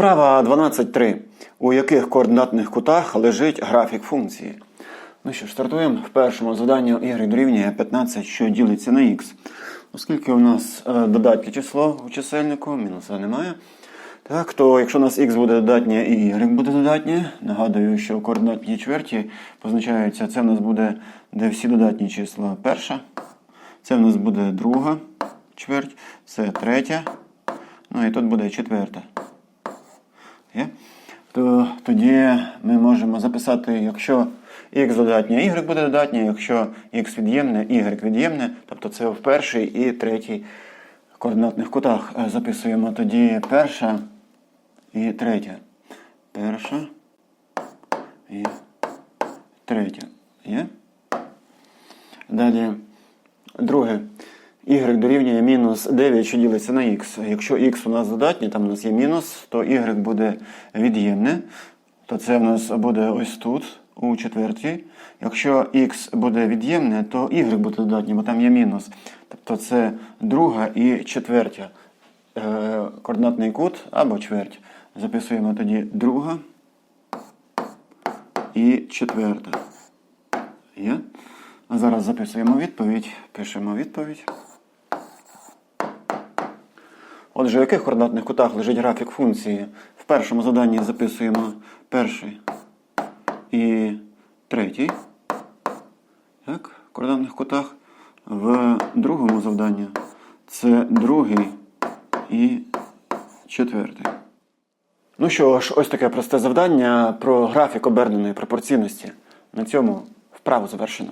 Вправа 12.3. У яких координатних кутах лежить графік функції? Ну що стартуємо. В першому завданні y дорівнює 15, що ділиться на x. Оскільки у нас е, додатнє число у чисельнику, мінуса немає. Так, то якщо у нас x буде додатнє і y буде додатнє, нагадую, що координатні чверті позначаються, це в нас буде, де всі додатні числа перша, це в нас буде друга чверть, це третя, ну і тут буде четверта. То тоді ми можемо записати, якщо x додатнє, y буде додатнє, якщо x від'ємне, y від'ємне, тобто це в перший і третій координатних кутах Е, записуємо тоді перша і третя. Перша і третя. Є? Далі друге. Y дорівнює мінус 9, що ділиться на x. Якщо x у нас додатнє, там у нас є мінус, то y буде від'ємне. То це в нас буде ось тут, у четвертій. Якщо x буде від'ємне, то y буде додатнє, бо там є мінус. Тобто це друга і четвертя. Е, координатний кут або чверть. Записуємо тоді друга і четверта. Є? А зараз записуємо відповідь, пишемо відповідь. Отже, в яких координатних кутах лежить графік функції? В першому заданні записуємо перший і третій. Так, в координатних кутах. В другому завданні це другий і четвертий. Ну що ж, ось таке просте завдання про графік оберненої пропорційності. На цьому вправу завершено.